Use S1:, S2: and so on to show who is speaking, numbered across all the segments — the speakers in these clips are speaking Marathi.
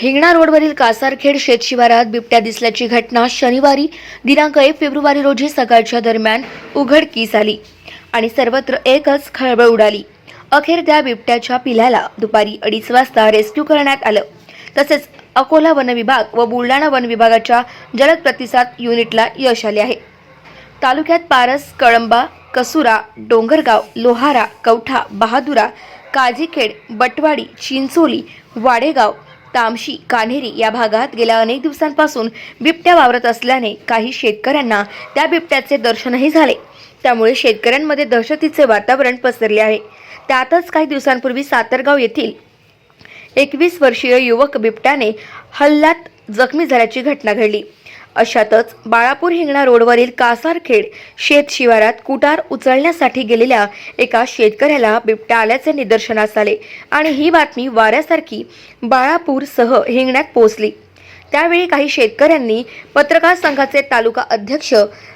S1: हिंगणा रोडवरील कासारखेड शेतशिवारात बिबट्या दिसल्याची घटना शनिवारी दिनांक एक फेब्रुवारी रोजी सकाळच्या दरम्यान उघडकीस आली आणि सर्वत्र एकच खळबळ उडाली. अखेर त्या बिबट्याच्या पिल्याला दुपारी अडीच वाजता रेस्क्यू करण्यात आलं. तसेच अकोला वन विभाग व बुलढाणा वन विभागाच्या जलद प्रतिसाद युनिटला यश आले आहे. तालुक्यात पारस कळंबा कसुरा डोंगरगाव लोहारा कवठा बहादुरा काझीखेड बटवाडी चिंचोली वाडेगाव तामशी कान्हेरी या भागात गेल्या अनेक दिवसांपासून बिबट्या वावरत असल्याने काही शेतकऱ्यांना त्या बिबट्याचे दर्शनही झाले. त्यामुळे शेतकऱ्यांमध्ये दहशतीचे वातावरण पसरले आहे. त्यातच काही दिवसांपूर्वी सातरगाव येथील एकवीस वर्षीय युवक बिबट्याने हल्ल्यात जखमी झाल्याची घटना घडली. अशातच बाळापूर हिंगणा रोडवरील कासारखेड शेत शिवारात कुटार उचलण्यासाठी गेलेल्या एका शेतकऱ्याला बिबट्या आल्याचे निदर्शनास आले आणि ही बातमी वाऱ्यासारखी बाळापूरसह हिंगण्यात पोहोचली. त्यावेळी काही शेतकऱ्यांनी पत्रकार संघाचे तालुका अध्यक्ष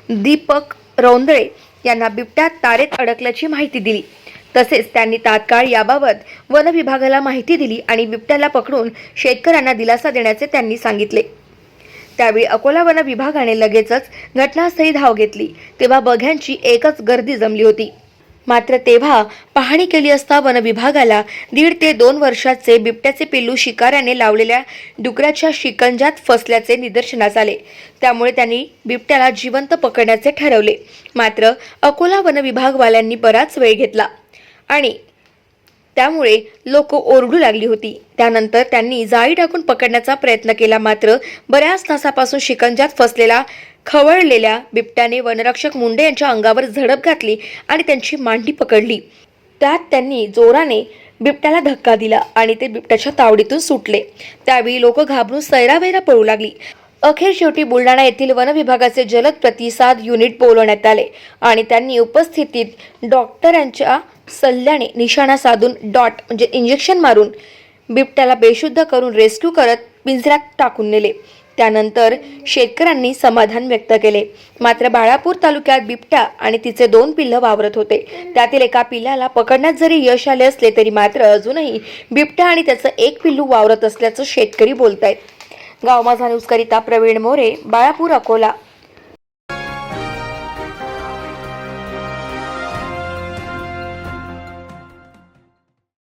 S1: दीपक रौंदळे यांना बिबट्या तारेत अडकल्याची माहिती दिली. तसेच त्यांनी तात्काळ याबाबत वन विभागाला माहिती दिली आणि बिबट्याला पकडून शेतकऱ्यांना दिलासा देण्याचे त्यांनी सांगितले. त्यावेळी अकोला वन विभागाने लगेचच घटनास्थळी धाव घेतली. तेव्हा बघ्यांची एकच गर्दी जमली होती. मात्र तेव्हा पाहणी केली असता वन विभागाला दीड ते दोन वर्षाचे बिबट्याचे पिल्लू शिकाऱ्याने लावलेल्या डुकराच्या शिकंजात फसल्याचे निदर्शनास आले. त्यामुळे त्यांनी बिबट्याला जिवंत पकडण्याचे ठरवले. मात्र अकोला वन विभागवाल्यांनी बराच वेळ घेतला. आणि त्यामुळे लोक ओरडू लागली होती. त्यानंतर त्यांनी जाळी टाकून पकडण्याचा प्रयत्न केला मात्र बऱ्याच तासापासून शिकंजात फसलेला खवळलेल्या बिबट्याने वनरक्षक मुंडे यांच्या अंगावर झडप घातली आणि त्यांची मांडी पकडली. त्यात त्यांनी जोराने बिबट्याला धक्का दिला आणि ते बिबट्याच्या तावडीतून सुटले. त्यावेळी लोक घाबरून सैरावैरा पळू लागली. अखेर शेवटी बुलढाणा येथील वन विभागाचे जलद प्रतिसाद युनिट बोलवण्यात आले आणि त्यांनी उपस्थितीत डॉक्टरांच्या सल्ल्याने निशाणा साधून डॉट म्हणजे इंजेक्शन मारून बिबट्याला बेशुद्ध करून रेस्क्यू करत पिंजऱ्यात टाकून नेले. त्यानंतर शेतकऱ्यांनी समाधान व्यक्त केले. मात्र बाळापूर तालुक्यात बिबट्या आणि तिचे दोन पिल्लं वावरत होते. त्यातील एका पिल्लाला पकडण्यात जरी यश आले असले तरी मात्र अजूनही बिबट्या आणि त्याचं एक पिल्लू वावरत असल्याचं शेतकरी बोलत गाव माझा न्यूजकरिता प्रवीण मोरे बाळापूर अकोला.